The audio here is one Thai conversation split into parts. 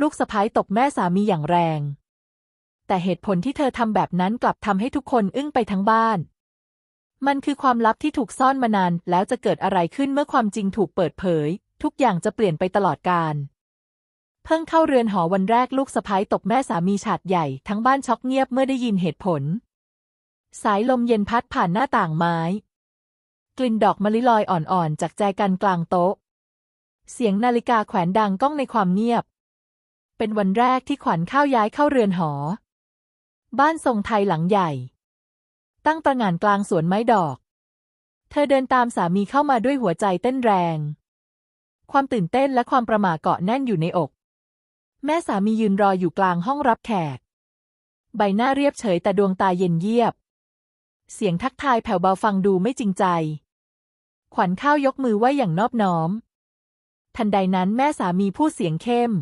ลูกสะพ้ายตบแม่สามีอย่างแรง แต่เหตุผลที่เธอทำแบบนั้นกลับทำให้ทุกคนอึ้งไปทั้งบ้าน มันคือความลับที่ถูกซ่อนมานาน แล้วจะเกิดอะไรขึ้นเมื่อความจริงถูกเปิดเผย ทุกอย่างจะเปลี่ยนไปตลอดกาลเพิ่งเข้าเรือนหอวันแรกลูกสะพ้ายตบแม่สามีฉาดใหญ่ทั้งบ้านช็อกเงียบเมื่อได้ยินเหตุผล สายลมเย็นพัดผ่านหน้าต่างไม้ กลิ่นดอกมะลิลอยอ่อนๆจากแจกันกลางโต๊ะเสียงนาฬิกาแขวนดังก้องในความเงียบ เป็นวันแรกที่ขวัญข้าวย้ายเข้าเรือนหอ บ้านทรงไทยหลังใหญ่ ตั้งตระหง่านกลางสวนไม้ดอก เธอเดินตามสามีเข้ามาด้วยหัวใจเต้นแรง ความตื่นเต้นและความประหม่าเกาะแน่นอยู่ในอก แม่สามียืนรออยู่กลางห้องรับแขก ใบหน้าเรียบเฉยแต่ดวงตาเย็นเยียบ เสียงทักทายแผ่วเบาฟังดูไม่จริงใจ ขวัญข้าวยกมือไหว้อย่างนอบน้อม ทันใดนั้นแม่สามีพูดเสียงเข้ม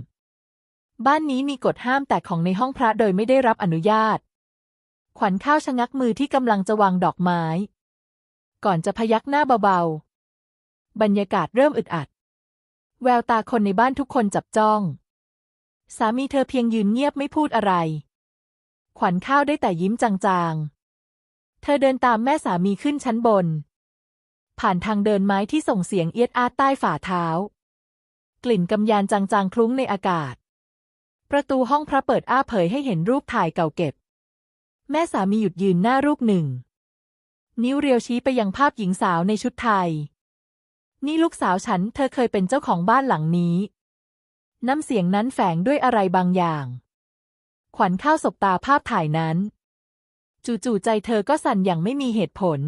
บ้านนี้มีกฎห้ามแตะของในห้องพระโดยไม่ได้รับอนุญาต ขวัญข้าวชะงักมือที่กำลังจะวางดอกไม้ ก่อนจะพยักหน้าเบาๆ บรรยากาศเริ่มอึดอัด แววตาคนในบ้านทุกคนจับจ้อง สามีเธอเพียงยืนเงียบไม่พูดอะไร ขวัญข้าวได้แต่ยิ้มจางๆ เธอเดินตามแม่สามีขึ้นชั้นบน ผ่านทางเดินไม้ที่ส่งเสียงเอียดอาดใต้ฝ่าเท้า กลิ่นกำยานจางๆคลุ้งในอากาศ ประตูห้องพระเปิดอ้าเผยให้เห็นรูปถ่ายเก่าเก็บ แม่สามีหยุดยืนหน้ารูปหนึ่ง นิ้วเรียวชี้ไปยังภาพหญิงสาวในชุดไทย นี่ลูกสาวฉัน เธอเคยเป็นเจ้าของบ้านหลังนี้ น้ำเสียงนั้นแฝงด้วยอะไรบางอย่าง ขวัญข้าวสบตาภาพถ่ายนั้น จู่ๆใจเธอก็สั่นอย่างไม่มีเหตุผล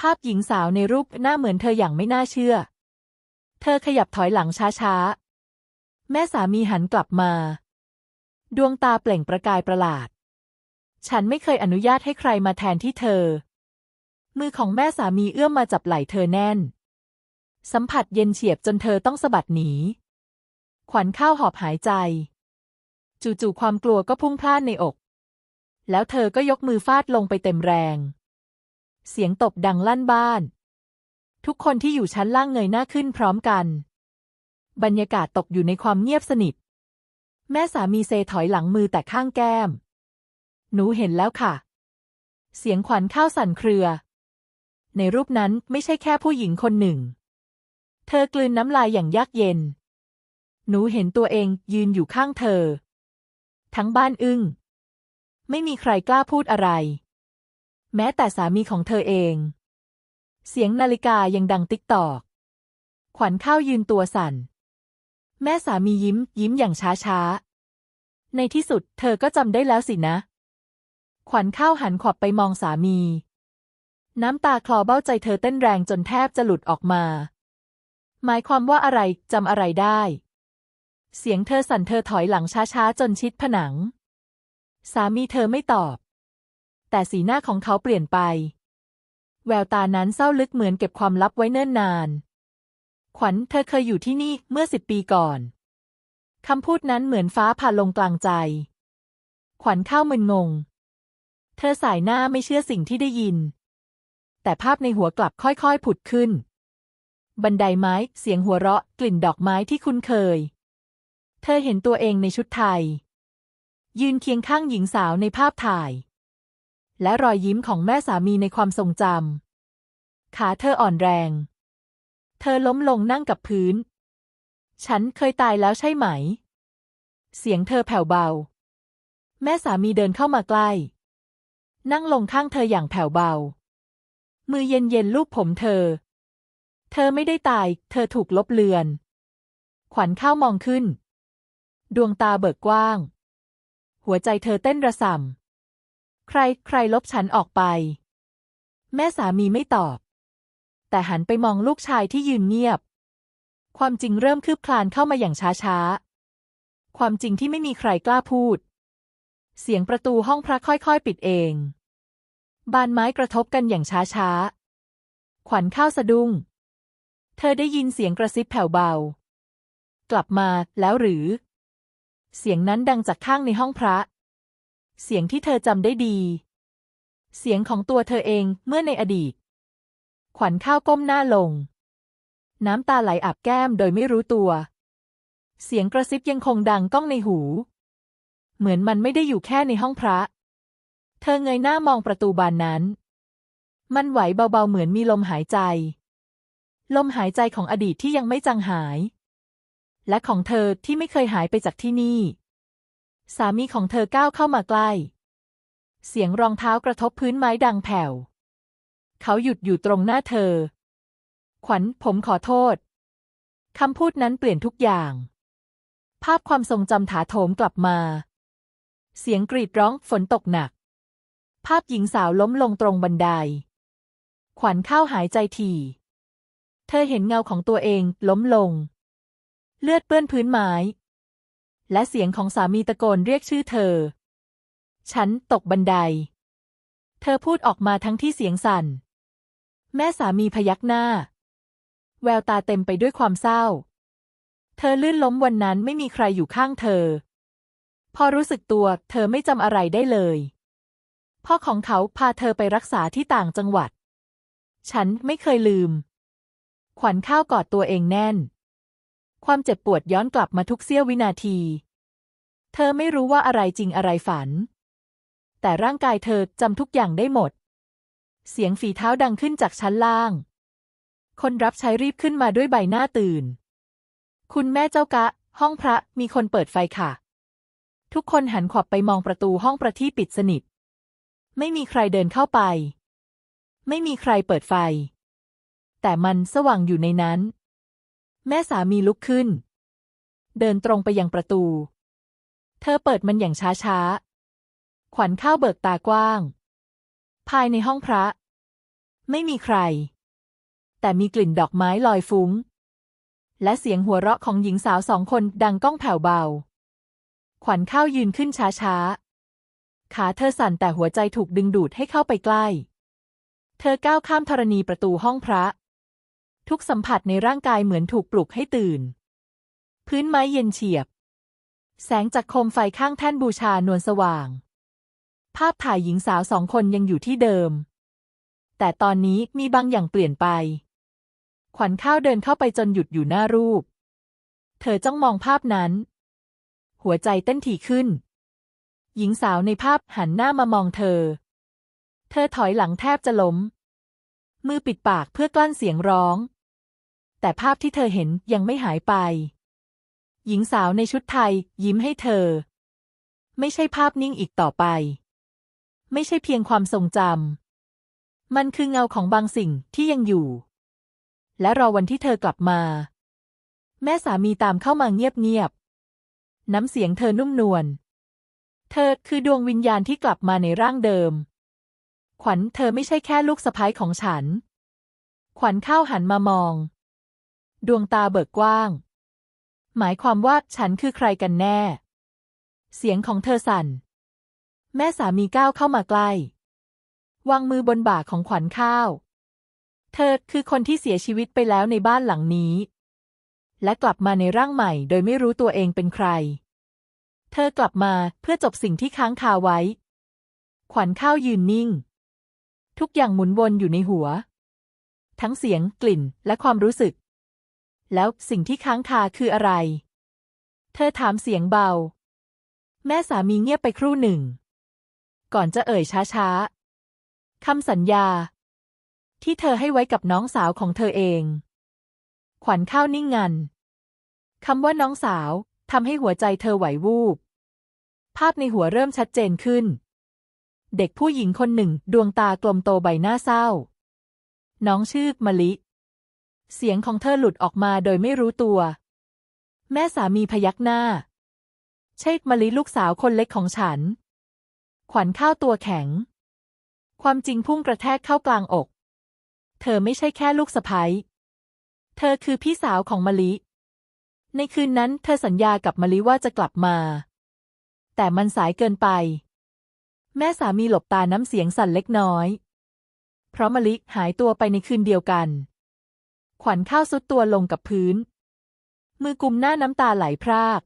ภาพหญิงสาวในรูปหน้าเหมือนเธออย่างไม่น่าเชื่อ เธอขยับถอยหลังช้าๆ แม่สามีหันกลับมา ดวงตาเปล่งประกายประหลาด ฉันไม่เคยอนุญาตให้ใครมาแทนที่เธอ มือของแม่สามีเอื้อมมาจับไหล่เธอแน่น สัมผัสเย็นเฉียบจนเธอต้องสะบัดหนี ขวัญข้าวหอบหายใจ จู่ๆความกลัวก็พุ่งพล่านในอก แล้วเธอก็ยกมือฟาดลงไปเต็มแรง เสียงตบดังลั่นบ้าน ทุกคนที่อยู่ชั้นล่างเงยหน้าขึ้นพร้อมกัน บรรยากาศตกอยู่ในความเงียบสนิท แม่สามีเซถอยหลังมือแต่ข้างแก้ม หนูเห็นแล้วค่ะ เสียงขวัญข้าวสั่นเครือ ในรูปนั้นไม่ใช่แค่ผู้หญิงคนหนึ่ง เธอกลืนน้ำลายอย่างยากเย็น หนูเห็นตัวเองยืนอยู่ข้างเธอ ทั้งบ้านอึ้ง ไม่มีใครกล้าพูดอะไร แม้แต่สามีของเธอเอง เสียงนาฬิกายังดังติ๊กตอก ขวัญข้าวยืนตัวสั่น แม่สามียิ้ม ยิ้มอย่างช้าช้า ในที่สุด เธอก็จำได้แล้วสินะ ขวัญข้าวหันขวับไปมองสามี น้ำตาคลอเบ้าใจเธอเต้นแรงจนแทบจะหลุดออกมา หมายความว่าอะไรจำอะไรได้ เสียงเธอสั่นเธอถอยหลังช้าๆ จนชิดผนัง สามีเธอไม่ตอบ แต่สีหน้าของเขาเปลี่ยนไป แววตานั้นเศร้าลึกเหมือนเก็บความลับไว้เนิ่นนาน ขวัญเธอเคยอยู่ที่นี่เมื่อสิบปีก่อน คำพูดนั้นเหมือนฟ้าผ่าลงกลางใจ ขวัญเข้ามึนงง เธอสายหน้าไม่เชื่อสิ่งที่ได้ยิน แต่ภาพในหัวกลับค่อยๆผุดขึ้น บันไดไม้ เสียงหัวเราะ กลิ่นดอกไม้ที่คุ้นเคย เธอเห็นตัวเองในชุดไทย ยืนเคียงข้างหญิงสาวในภาพถ่าย และรอยยิ้มของแม่สามีในความทรงจำขาเธออ่อนแรง เธอล้มลงนั่งกับพื้น ฉันเคยตายแล้วใช่ไหม เสียงเธอแผ่วเบา แม่สามีเดินเข้ามาใกล้ นั่งลงข้างเธออย่างแผ่วเบา มือเย็นๆลูบผมเธอ เธอไม่ได้ตาย เธอถูกลบเลือน ขวัญข้าวมองขึ้น ดวงตาเบิกกว้าง หัวใจเธอเต้นระส่ำใคร ใครลบฉันออกไป แม่สามีไม่ตอบ แต่หันไปมองลูกชายที่ยืนเงียบ ความจริงเริ่มคืบคลานเข้ามาอย่างช้าๆ ความจริงที่ไม่มีใครกล้าพูด เสียงประตูห้องพระค่อยๆ ปิดเอง บานไม้กระทบกันอย่างช้าๆ ขวัญข้าวสะดุ้ง เธอได้ยินเสียงกระซิบแผ่วเบา กลับมาแล้วหรือ เสียงนั้นดังจากข้างในห้องพระ เสียงที่เธอจำได้ดี เสียงของตัวเธอเองเมื่อในอดีต ขวัญข้าวก้มหน้าลง น้ำตาไหลอาบแก้มโดยไม่รู้ตัว เสียงกระซิบยังคงดังก้องในหู เหมือนมันไม่ได้อยู่แค่ในห้องพระ เธอเงยหน้ามองประตูบานนั้น มันไหวเบาๆเหมือนมีลมหายใจ ลมหายใจของอดีตที่ยังไม่จางหาย และของเธอที่ไม่เคยหายไปจากที่นี่ สามีของเธอก้าวเข้ามาใกล้ เสียงรองเท้ากระทบพื้นไม้ดังแผ่ว เขาหยุดอยู่ตรงหน้าเธอ ขวัญผมขอโทษ คำพูดนั้นเปลี่ยนทุกอย่าง ภาพความทรงจำถาโถมกลับมา เสียงกรีดร้องฝนตกหนัก ภาพหญิงสาวล้มลงตรงบันได ขวัญเข้าหายใจถี่เธอเห็นเงาของตัวเองล้มลง เลือดเปื้อนพื้นไม้ และเสียงของสามีตะโกนเรียกชื่อเธอ ฉันตกบันได เธอพูดออกมาทั้งที่เสียงสั่น แม่สามีพยักหน้า แววตาเต็มไปด้วยความเศร้า เธอลื่นล้มวันนั้นไม่มีใครอยู่ข้างเธอ พอรู้สึกตัวเธอไม่จำอะไรได้เลย พ่อของเขาพาเธอไปรักษาที่ต่างจังหวัด ฉันไม่เคยลืม ขวัญข้าวกอดตัวเองแน่น ความเจ็บปวดย้อนกลับมาทุกเสี้ยววินาที เธอไม่รู้ว่าอะไรจริงอะไรฝัน แต่ร่างกายเธอจำทุกอย่างได้หมด เสียงฝีเท้าดังขึ้นจากชั้นล่าง คนรับใช้รีบขึ้นมาด้วยใบหน้าตื่น คุณแม่เจ้ากะ ห้องพระมีคนเปิดไฟค่ะ ทุกคนหันขวับไปมองประตูห้องประที่ปิดสนิท ไม่มีใครเดินเข้าไป ไม่มีใครเปิดไฟ แต่มันสว่างอยู่ในนั้น แม่สามีลุกขึ้น เดินตรงไปยังประตู เธอเปิดมันอย่างช้าๆ ขวัญข้าวเบิกตากว้าง ภายในห้องพระ ไม่มีใคร แต่มีกลิ่นดอกไม้ลอยฟุ้ง และเสียงหัวเราะของหญิงสาวสองคนดังก้องแผ่วเบา ขวัญข้าวยืนขึ้นช้าๆ ขาเธอสั่นแต่หัวใจถูกดึงดูดให้เข้าไปใกล้ เธอก้าวข้ามธรณีประตูห้องพระ ทุกสัมผัสในร่างกายเหมือนถูกปลุกให้ตื่น พื้นไม้เย็นเฉียบ แสงจากโคมไฟข้างแท่นบูชานวลสว่าง ภาพถ่ายหญิงสาวสองคนยังอยู่ที่เดิม แต่ตอนนี้มีบางอย่างเปลี่ยนไป ขวัญข้าวเดินเข้าไปจนหยุดอยู่หน้ารูป เธอจ้องมองภาพนั้น หัวใจเต้นถี่ขึ้น หญิงสาวในภาพหันหน้ามามองเธอ เธอถอยหลังแทบจะล้ม มือปิดปากเพื่อกลั้นเสียงร้อง แต่ภาพที่เธอเห็นยังไม่หายไป หญิงสาวในชุดไทยยิ้มให้เธอ ไม่ใช่ภาพนิ่งอีกต่อไป ไม่ใช่เพียงความทรงจำ มันคือเงาของบางสิ่งที่ยังอยู่ และรอวันที่เธอกลับมา แม่สามีตามเข้ามาเงียบๆ น้ำเสียงเธอนุ่มนวล เธอคือดวงวิญญาณที่กลับมาในร่างเดิม ขวัญเธอไม่ใช่แค่ลูกสะพ้ายของฉัน ขวัญเข้าหันมามอง ดวงตาเบิกกว้าง หมายความว่าฉันคือใครกันแน่ เสียงของเธอสั่น แม่สามีก้าวเข้ามาใกล้วางมือบนบ่าของขวัญข้าว เธอคือคนที่เสียชีวิตไปแล้วในบ้านหลังนี้ และกลับมาในร่างใหม่โดยไม่รู้ตัวเองเป็นใคร เธอกลับมาเพื่อจบสิ่งที่ค้างคาไว้ ขวัญข้าวยืนนิ่ง ทุกอย่างหมุนวนอยู่ในหัว ทั้งเสียงกลิ่นและความรู้สึก แล้วสิ่งที่ค้างคาคืออะไร เธอถามเสียงเบา แม่สามีเงียบไปครู่หนึ่ง ก่อนจะเอ่ยช้าๆคำสัญญา ที่เธอให้ไว้กับน้องสาวของเธอเอง ขวัญข้าวนิ่งงันคำว่าน้องสาวทำให้หัวใจเธอไหววูบ ภาพในหัวเริ่มชัดเจนขึ้น เด็กผู้หญิงคนหนึ่งดวงตากลมโตใบหน้าเศร้า น้องชื่อมะลิ เสียงของเธอหลุดออกมาโดยไม่รู้ตัว แม่สามีพยักหน้าใช่มะลิลูกสาวคนเล็กของฉัน ขวัญข้าวตัวแข็ง ความจริงพุ่งกระแทกเข้ากลางอก เธอไม่ใช่แค่ลูกสะใภ้เธอคือพี่สาวของมะลิ ในคืนนั้นเธอสัญญากับมะลิว่าจะกลับมา แต่มันสายเกินไป แม่สามีหลบตาน้ำเสียงสั่นเล็กน้อย เพราะมะลิหายตัวไปในคืนเดียวกัน ขวัญข้าวซุดตัวลงกับพื้น มือกุมหน้าน้ำตาไหลพราก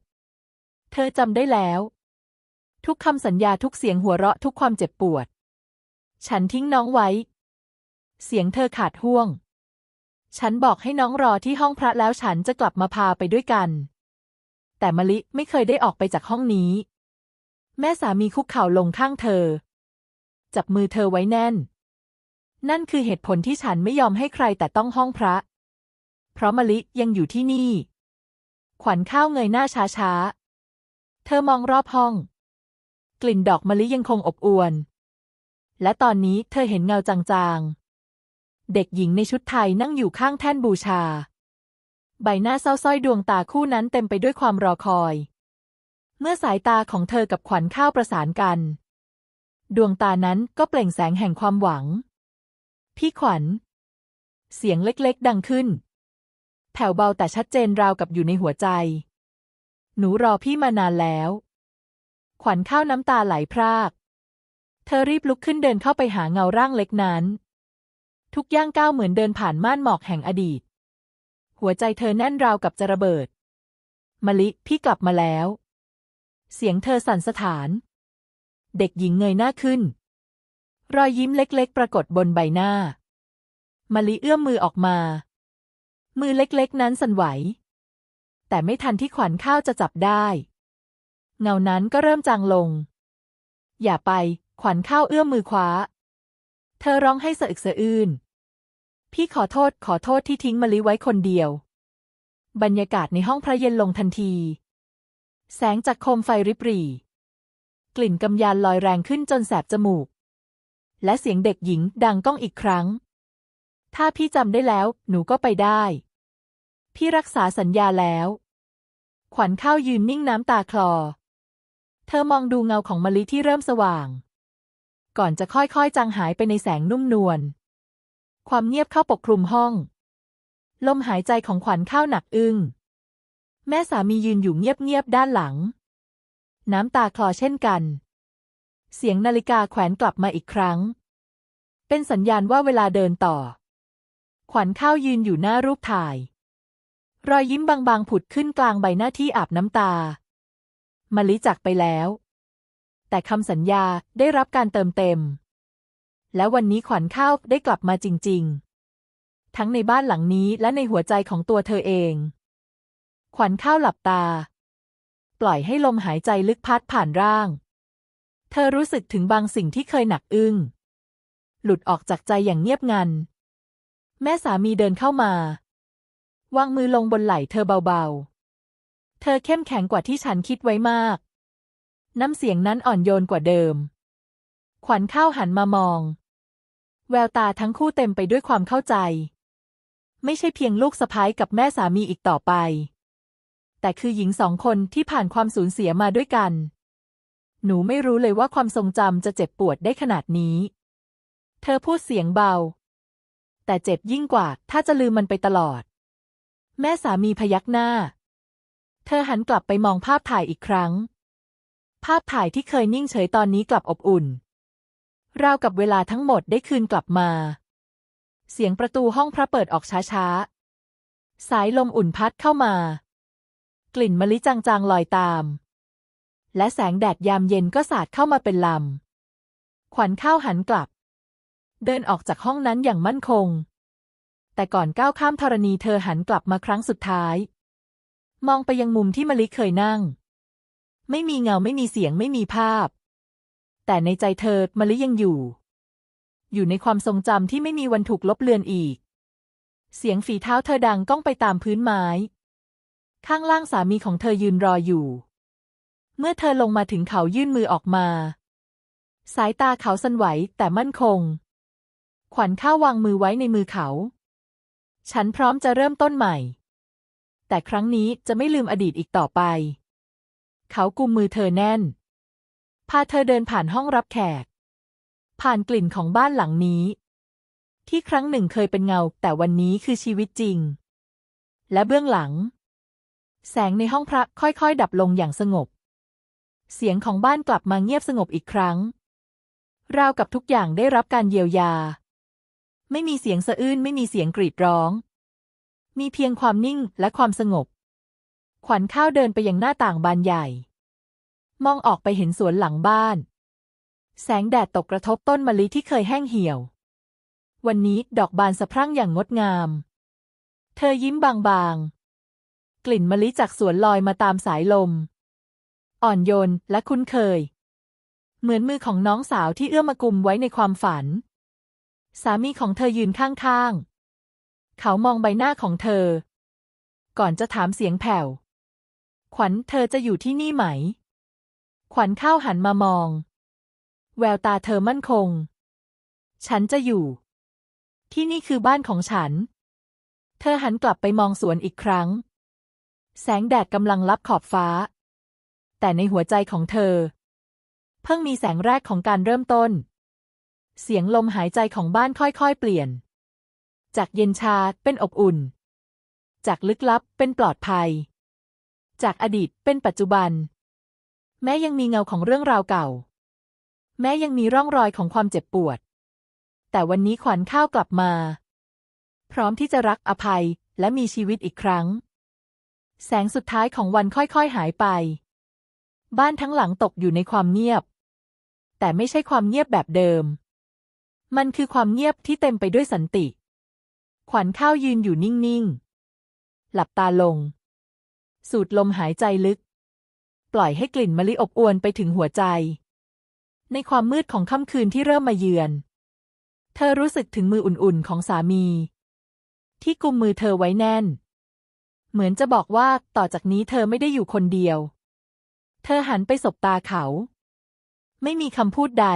เธอจำได้แล้ว ทุกคำสัญญาทุกเสียงหัวเราะทุกความเจ็บปวด ฉันทิ้งน้องไว้ เสียงเธอขาดห่วง ฉันบอกให้น้องรอที่ห้องพระแล้วฉันจะกลับมาพาไปด้วยกัน แต่มะลิไม่เคยได้ออกไปจากห้องนี้ แม่สามีคุกเข่าลงข้างเธอ จับมือเธอไว้แน่น นั่นคือเหตุผลที่ฉันไม่ยอมให้ใครแต่ต้องห้องพระ เพราะมะลิยังอยู่ที่นี่ ขวัญข้าวเงยหน้าช้าๆ เธอมองรอบห้อง กลิ่นดอกมะลิยังคงอบอวล และตอนนี้เธอเห็นเงาจางๆ เด็กหญิงในชุดไทยนั่งอยู่ข้างแท่นบูชา ใบหน้าเศร้าส้อยดวงตาคู่นั้นเต็มไปด้วยความรอคอย เมื่อสายตาของเธอกับขวัญข้าวประสานกัน ดวงตานั้นก็เปล่งแสงแห่งความหวัง พี่ขวัญ เสียงเล็กๆ ดังขึ้น แผ่วเบาแต่ชัดเจนราวกับอยู่ในหัวใจ หนูรอพี่มานานแล้ว ขวัญข้าวน้ำตาไหลพราก เธอรีบลุกขึ้นเดินเข้าไปหาเงาร่างเล็กนั้น ทุกย่างก้าวเหมือนเดินผ่านม่านหมอกแห่งอดีต หัวใจเธอแน่นราวกับจะระเบิด มะลิพี่กลับมาแล้ว เสียงเธอสั่นสะท้าน เด็กหญิงเงยหน้าขึ้น รอยยิ้มเล็กๆ ปรากฏบนใบหน้ามะลิเอื้อมมือออกมา มือเล็กๆ นั้นสั่นไหว แต่ไม่ทันที่ขวัญข้าวจะจับได้ เงานั้นก็เริ่มจางลง อย่าไป ขวัญข้าวเอื้อมมือคว้า เธอร้องให้สะอึกสะอื้น พี่ขอโทษขอโทษที่ทิ้งมะลิไว้คนเดียว บรรยากาศในห้องพระเย็นลงทันที แสงจากโคมไฟริบหรี่ กลิ่นกำยานลอยแรงขึ้นจนแสบจมูก และเสียงเด็กหญิงดังก้องอีกครั้ง ถ้าพี่จำได้แล้ว หนูก็ไปได้ พี่รักษาสัญญาแล้ว ขวัญข้าวยืนนิ่งน้ำตาคลอ เธอมองดูเงาของมะลิที่เริ่มสว่าง ก่อนจะค่อยๆ จางหายไปในแสงนุ่มนวล ความเงียบเข้าปกคลุมห้อง ลมหายใจของขวัญเข้าหนักอึ้ง แม่สามียืนอยู่เงียบๆ ด้านหลัง น้ำตาคลอเช่นกัน เสียงนาฬิกาแขวนกลับมาอีกครั้ง เป็นสัญญาณว่าเวลาเดินต่อ ขวัญข้าวยืนอยู่หน้ารูปถ่าย รอยยิ้มบางๆ ผุดขึ้นกลางใบหน้าที่อาบน้ำตา มะลิจากไปแล้ว แต่คำสัญญาได้รับการเติมเต็ม และวันนี้ขวัญข้าวได้กลับมาจริง ๆ ทั้งในบ้านหลังนี้และในหัวใจของตัวเธอเอง ขวัญข้าวหลับตา ปล่อยให้ลมหายใจลึกพัดผ่านร่าง เธอรู้สึกถึงบางสิ่งที่เคยหนักอึ้ง หลุดออกจากใจอย่างเงียบงัน แม่สามีเดินเข้ามา วางมือลงบนไหล่เธอเบาๆ เธอเข้มแข็งกว่าที่ฉันคิดไว้มาก น้ำเสียงนั้นอ่อนโยนกว่าเดิม ขวัญข้าวหันมามอง แววตาทั้งคู่เต็มไปด้วยความเข้าใจ ไม่ใช่เพียงลูกสะพ้ายกับแม่สามีอีกต่อไป แต่คือหญิงสองคนที่ผ่านความสูญเสียมาด้วยกัน หนูไม่รู้เลยว่าความทรงจำจะเจ็บปวดได้ขนาดนี้ เธอพูดเสียงเบา แต่เจ็บยิ่งกว่า ถ้าจะลืมมันไปตลอด แม่สามีพยักหน้า เธอหันกลับไปมองภาพถ่ายอีกครั้ง ภาพถ่ายที่เคยนิ่งเฉยตอนนี้กลับอบอุ่น ราวกับเวลาทั้งหมดได้คืนกลับมา เสียงประตูห้องพระเปิดออกช้าๆ สายลมอุ่นพัดเข้ามา กลิ่นมะลิจางๆลอยตาม และแสงแดดยามเย็นก็สาดเข้ามาเป็นลำ ขวัญข้าวหันกลับ เดินออกจากห้องนั้นอย่างมั่นคง แต่ก่อนก้าวข้ามธรณีเธอหันกลับมาครั้งสุดท้าย มองไปยังมุมที่มะลิเคยนั่ง ไม่มีเงาไม่มีเสียงไม่มีภาพ แต่ในใจเธอมะลิยังอยู่ อยู่ในความทรงจำที่ไม่มีวันถูกลบเลือนอีก เสียงฝีเท้าเธอดังก้องไปตามพื้นไม้ ข้างล่างสามีของเธอยืนรออยู่ เมื่อเธอลงมาถึงเขายื่นมือออกมา สายตาเขาสั่นไหวแต่มั่นคง ขวัญข้าววางมือไว้ในมือเขา ฉันพร้อมจะเริ่มต้นใหม่ แต่ครั้งนี้จะไม่ลืมอดีตอีกต่อไป เขากุมมือเธอแน่น พาเธอเดินผ่านห้องรับแขก ผ่านกลิ่นของบ้านหลังนี้ ที่ครั้งหนึ่งเคยเป็นเงา แต่วันนี้คือชีวิตจริง และเบื้องหลัง แสงในห้องพระค่อยๆ ดับลงอย่างสงบ เสียงของบ้านกลับมาเงียบสงบอีกครั้ง ราวกับทุกอย่างได้รับการเยียวยา ไม่มีเสียงสะอื้นไม่มีเสียงกรีดร้อง มีเพียงความนิ่งและความสงบ ขวัญข้าวเดินไปยังหน้าต่างบานใหญ่ มองออกไปเห็นสวนหลังบ้าน แสงแดดตกกระทบต้นมะลิที่เคยแห้งเหี่ยว วันนี้ดอกบานสะพรั่งอย่างงดงาม เธอยิ้มบางๆ กลิ่นมะลิจากสวนลอยมาตามสายลม อ่อนโยนและคุ้นเคย เหมือนมือของน้องสาวที่เอื้อมมากุมไว้ในความฝัน สามีของเธอยืนข้างๆ เขามองใบหน้าของเธอ ก่อนจะถามเสียงแผ่ว ขวัญเธอจะอยู่ที่นี่ไหม ขวัญข้าวหันมามอง แววตาเธอมั่นคง ฉันจะอยู่ ที่นี่คือบ้านของฉัน เธอหันกลับไปมองสวนอีกครั้ง แสงแดดกำลังลับขอบฟ้า แต่ในหัวใจของเธอ เพิ่งมีแสงแรกของการเริ่มต้น เสียงลมหายใจของบ้านค่อยๆเปลี่ยน จากเย็นชาเป็นอบอุ่น จากลึกลับเป็นปลอดภัย จากอดีตเป็นปัจจุบัน แม้ยังมีเงาของเรื่องราวเก่า แม้ยังมีร่องรอยของความเจ็บปวด แต่วันนี้ขวัญข้าวกลับมา พร้อมที่จะรักอภัยและมีชีวิตอีกครั้ง แสงสุดท้ายของวันค่อยๆหายไป บ้านทั้งหลังตกอยู่ในความเงียบ แต่ไม่ใช่ความเงียบแบบเดิมมันคือความเงียบที่เต็มไปด้วยสันติ ขวัญข้าวยืนอยู่นิ่งๆ หลับตาลง สูดลมหายใจลึก ปล่อยให้กลิ่นมะลิอบอวนไปถึงหัวใจ ในความมืดของค่ำคืนที่เริ่มมาเยือน เธอรู้สึกถึงมืออุ่นๆของสามี ที่กุมมือเธอไว้แน่น เหมือนจะบอกว่าต่อจากนี้เธอไม่ได้อยู่คนเดียว เธอหันไปสบตาเขา ไม่มีคำพูดใด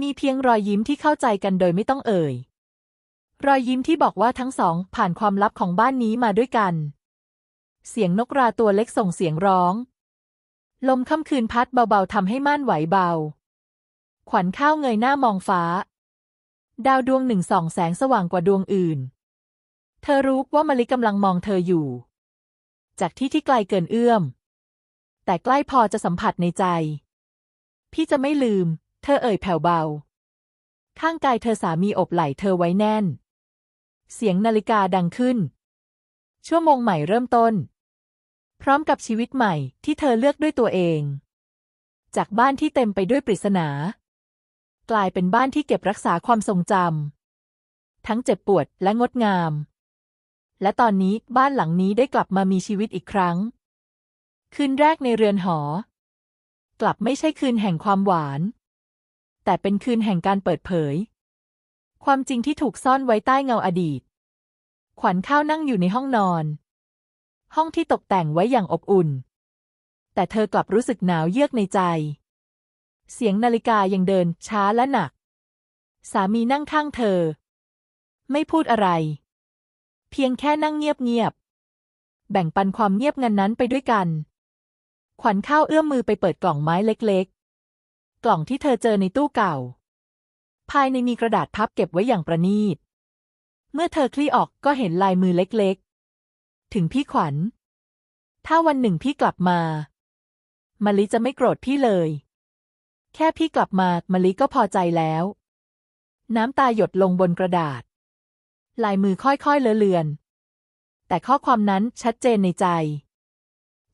มีเพียงรอยยิ้มที่เข้าใจกันโดยไม่ต้องเอ่ย รอยยิ้มที่บอกว่าทั้งสองผ่านความลับของบ้านนี้มาด้วยกัน เสียงนกราตัวเล็กส่งเสียงร้อง ลมค่ำคืนพัดเบาๆทำให้ม่านไหวเบา ขวัญข้าวเงยหน้ามองฟ้า ดาวดวงหนึ่งส่องแสงสว่างกว่าดวงอื่น เธอรู้ว่ามะลิกำลังมองเธออยู่ จากที่ที่ไกลเกินเอื้อม แต่ใกล้พอจะสัมผัสในใจ พี่จะไม่ลืม เธอเอ่ยแผ่วเบา ข้างกายเธอสามีอบไหล่เธอไว้แน่น เสียงนาฬิกาดังขึ้น ชั่วโมงใหม่เริ่มต้น พร้อมกับชีวิตใหม่ที่เธอเลือกด้วยตัวเอง จากบ้านที่เต็มไปด้วยปริศนา กลายเป็นบ้านที่เก็บรักษาความทรงจำทั้งเจ็บปวดและงดงาม และตอนนี้บ้านหลังนี้ได้กลับมามีชีวิตอีกครั้ง คืนแรกในเรือนหอ กลับไม่ใช่คืนแห่งความหวาน แต่เป็นคืนแห่งการเปิดเผย ความจริงที่ถูกซ่อนไว้ใต้เงาอดีต ขวัญข้าวนั่งอยู่ในห้องนอน ห้องที่ตกแต่งไว้อย่างอบอุ่น แต่เธอกลับรู้สึกหนาวเยือกในใจ เสียงนาฬิกายังเดินช้าและหนัก สามีนั่งข้างเธอ ไม่พูดอะไร เพียงแค่นั่งเงียบๆ แบ่งปันความเงียบงันนั้นไปด้วยกัน ขวัญข้าวเอื้อมมือไปเปิดกล่องไม้เล็ก ๆ กล่องที่เธอเจอในตู้เก่า ภายในมีกระดาษพับเก็บไว้อย่างประณีต เมื่อเธอคลี่ออกก็เห็นลายมือเล็กๆ ถึงพี่ขวัญ ถ้าวันหนึ่งพี่กลับมามะลิจะไม่โกรธพี่เลย แค่พี่กลับมามะลิก็พอใจแล้ว น้ำตาหยดลงบนกระดาษ ลายมือค่อยๆ เลอเลือน แต่ข้อความนั้นชัดเจนในใจ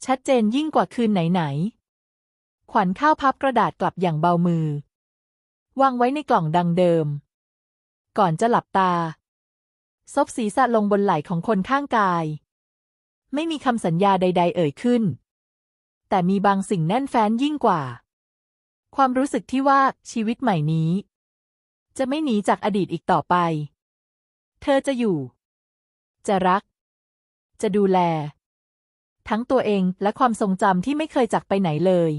ชัดเจนยิ่งกว่าคืนไหนๆขวัญข้าวพับกระดาษกลับอย่างเบามือ วางไว้ในกล่องดังเดิม ก่อนจะหลับตา ซบศีรษะลงบนไหล่ของคนข้างกาย ไม่มีคำสัญญาใด ๆ เอ่ยขึ้น แต่มีบางสิ่งแน่นแฟ้นยิ่งกว่า ความรู้สึกที่ว่าชีวิตใหม่นี้ จะไม่หนีจากอดีตอีกต่อไป เธอจะอยู่ จะรัก จะดูแล ทั้งตัวเองและความทรงจำที่ไม่เคยจากไปไหนเลย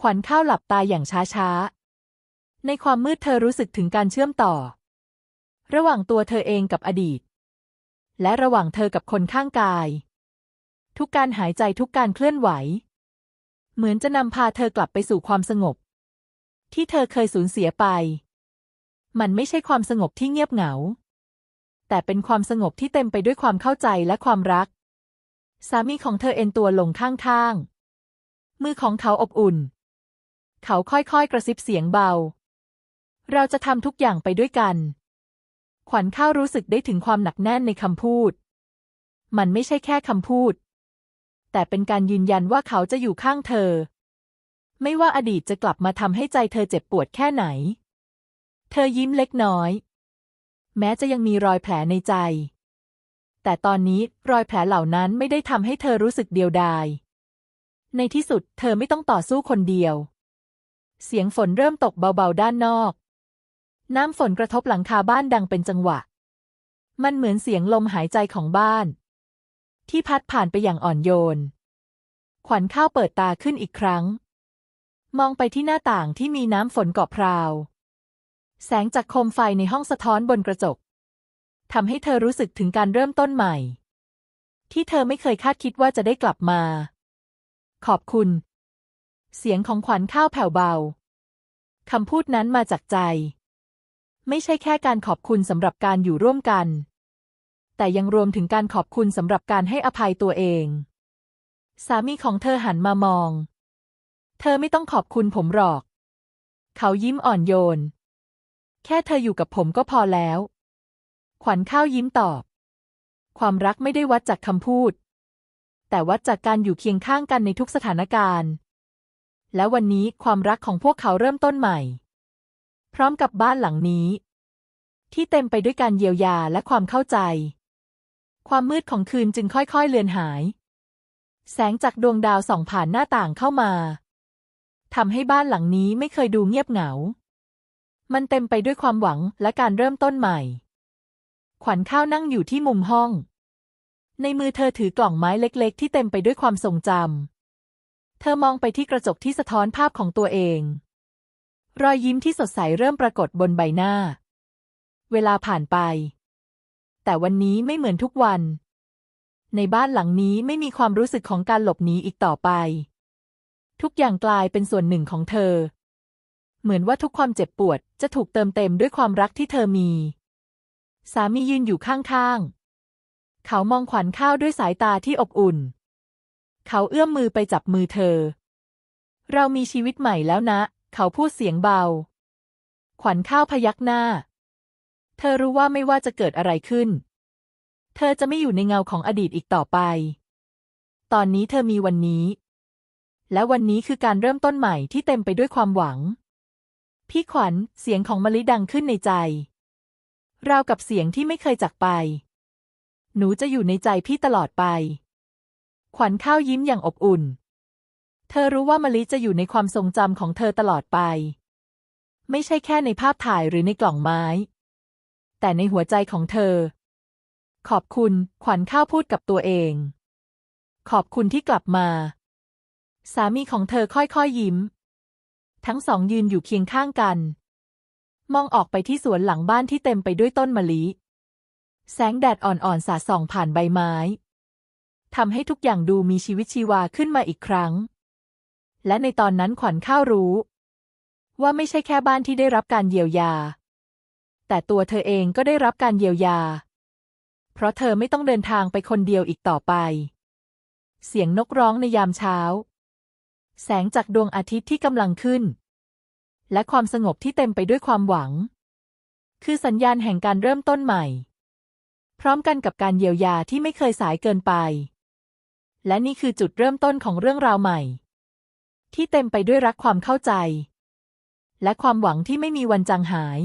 ขวัญข้าวหลับตาอย่างช้าๆ ในความมืดเธอรู้สึกถึงการเชื่อมต่อ ระหว่างตัวเธอเองกับอดีต และระหว่างเธอกับคนข้างกาย ทุกการหายใจทุกการเคลื่อนไหว เหมือนจะนำพาเธอกลับไปสู่ความสงบ ที่เธอเคยสูญเสียไป มันไม่ใช่ความสงบที่เงียบเหงา แต่เป็นความสงบที่เต็มไปด้วยความเข้าใจและความรัก สามีของเธอเอนตัวลงข้างๆมือของเขาอบอุ่น เขาค่อยๆกระซิบเสียงเบา เราจะทำทุกอย่างไปด้วยกัน ขวัญข้าวรู้สึกได้ถึงความหนักแน่นในคำพูด มันไม่ใช่แค่คำพูด แต่เป็นการยืนยันว่าเขาจะอยู่ข้างเธอ ไม่ว่าอดีตจะกลับมาทำให้ใจเธอเจ็บปวดแค่ไหน เธอยิ้มเล็กน้อย แม้จะยังมีรอยแผลในใจ แต่ตอนนี้รอยแผลเหล่านั้นไม่ได้ทำให้เธอรู้สึกเดียวดาย ในที่สุด เธอไม่ต้องต่อสู้คนเดียว เสียงฝนเริ่มตกเบาๆด้านนอก น้ำฝนกระทบหลังคาบ้านดังเป็นจังหวะ มันเหมือนเสียงลมหายใจของบ้าน ที่พัดผ่านไปอย่างอ่อนโยน ขวัญข้าวเปิดตาขึ้นอีกครั้ง มองไปที่หน้าต่างที่มีน้ำฝนเกาะพราว แสงจากโคมไฟในห้องสะท้อนบนกระจกทำให้เธอรู้สึกถึงการเริ่มต้นใหม่ ที่เธอไม่เคยคาดคิดว่าจะได้กลับมา ขอบคุณ เสียงของขวัญข้าวแผ่วเบาคำพูดนั้นมาจากใจ ไม่ใช่แค่การขอบคุณสำหรับการอยู่ร่วมกัน แต่ยังรวมถึงการขอบคุณสำหรับการให้อภัยตัวเอง สามีของเธอหันมามอง เธอไม่ต้องขอบคุณผมหรอก เขายิ้มอ่อนโยน แค่เธออยู่กับผมก็พอแล้ว ขวัญข้าวยิ้มตอบ ความรักไม่ได้วัดจากคำพูด แต่วัดจากการอยู่เคียงข้างกันในทุกสถานการณ์ และวันนี้ความรักของพวกเขาเริ่มต้นใหม่ พร้อมกับบ้านหลังนี้ ที่เต็มไปด้วยการเยียวยาและความเข้าใจ ความมืดของคืนจึงค่อยๆเลือนหาย แสงจากดวงดาวส่องผ่านหน้าต่างเข้ามาทำให้บ้านหลังนี้ไม่เคยดูเงียบเหงา มันเต็มไปด้วยความหวังและการเริ่มต้นใหม่ ขวัญข้าวนั่งอยู่ที่มุมห้อง ในมือเธอถือกล่องไม้เล็กๆ ที่เต็มไปด้วยความทรงจำเธอมองไปที่กระจกที่สะท้อนภาพของตัวเอง รอยยิ้มที่สดใสเริ่มปรากฏบนใบหน้า เวลาผ่านไป แต่วันนี้ไม่เหมือนทุกวัน ในบ้านหลังนี้ไม่มีความรู้สึกของการหลบหนีอีกต่อไป ทุกอย่างกลายเป็นส่วนหนึ่งของเธอ เหมือนว่าทุกความเจ็บปวดจะถูกเติมเต็มด้วยความรักที่เธอมี สามียืนอยู่ข้างๆ เขามองขวัญข้าวด้วยสายตาที่อบอุ่น เขาเอื้อมมือไปจับมือเธอ เรามีชีวิตใหม่แล้วนะ เขาพูดเสียงเบา ขวัญข้าวพยักหน้า เธอรู้ว่าไม่ว่าจะเกิดอะไรขึ้น เธอจะไม่อยู่ในเงาของอดีตอีกต่อไป ตอนนี้เธอมีวันนี้ และวันนี้คือการเริ่มต้นใหม่ที่เต็มไปด้วยความหวัง พี่ขวัญเสียงของมะลิดังขึ้นในใจ ราวกับเสียงที่ไม่เคยจากไป หนูจะอยู่ในใจพี่ตลอดไป ขวัญข้าวยิ้มอย่างอบอุ่น เธอรู้ว่ามะลิจะอยู่ในความทรงจำของเธอตลอดไป ไม่ใช่แค่ในภาพถ่ายหรือในกล่องไม้ แต่ในหัวใจของเธอ ขอบคุณ ขวัญข้าวพูดกับตัวเอง ขอบคุณที่กลับมา สามีของเธอค่อยๆยยิ้ม ทั้งสองยืนอยู่เคียงข้างกัน มองออกไปที่สวนหลังบ้านที่เต็มไปด้วยต้นมะลิ แสงแดดอ่อนๆสาดส่องผ่านใบไม้ทำให้ทุกอย่างดูมีชีวิตชีวาขึ้นมาอีกครั้ง และในตอนนั้นขวัญข้าวรู้ ว่าไม่ใช่แค่บ้านที่ได้รับการเยียวยา แต่ตัวเธอเองก็ได้รับการเยียวยา เพราะเธอไม่ต้องเดินทางไปคนเดียวอีกต่อไป เสียงนกร้องในยามเช้า แสงจากดวงอาทิตย์ที่กำลังขึ้น และความสงบที่เต็มไปด้วยความหวัง คือสัญญาณแห่งการเริ่มต้นใหม่ พร้อมกันกับการเยียวยาที่ไม่เคยสายเกินไป และนี่คือจุดเริ่มต้นของเรื่องราวใหม่ ที่เต็มไปด้วยรักความเข้าใจ และความหวังที่ไม่มีวันจางหาย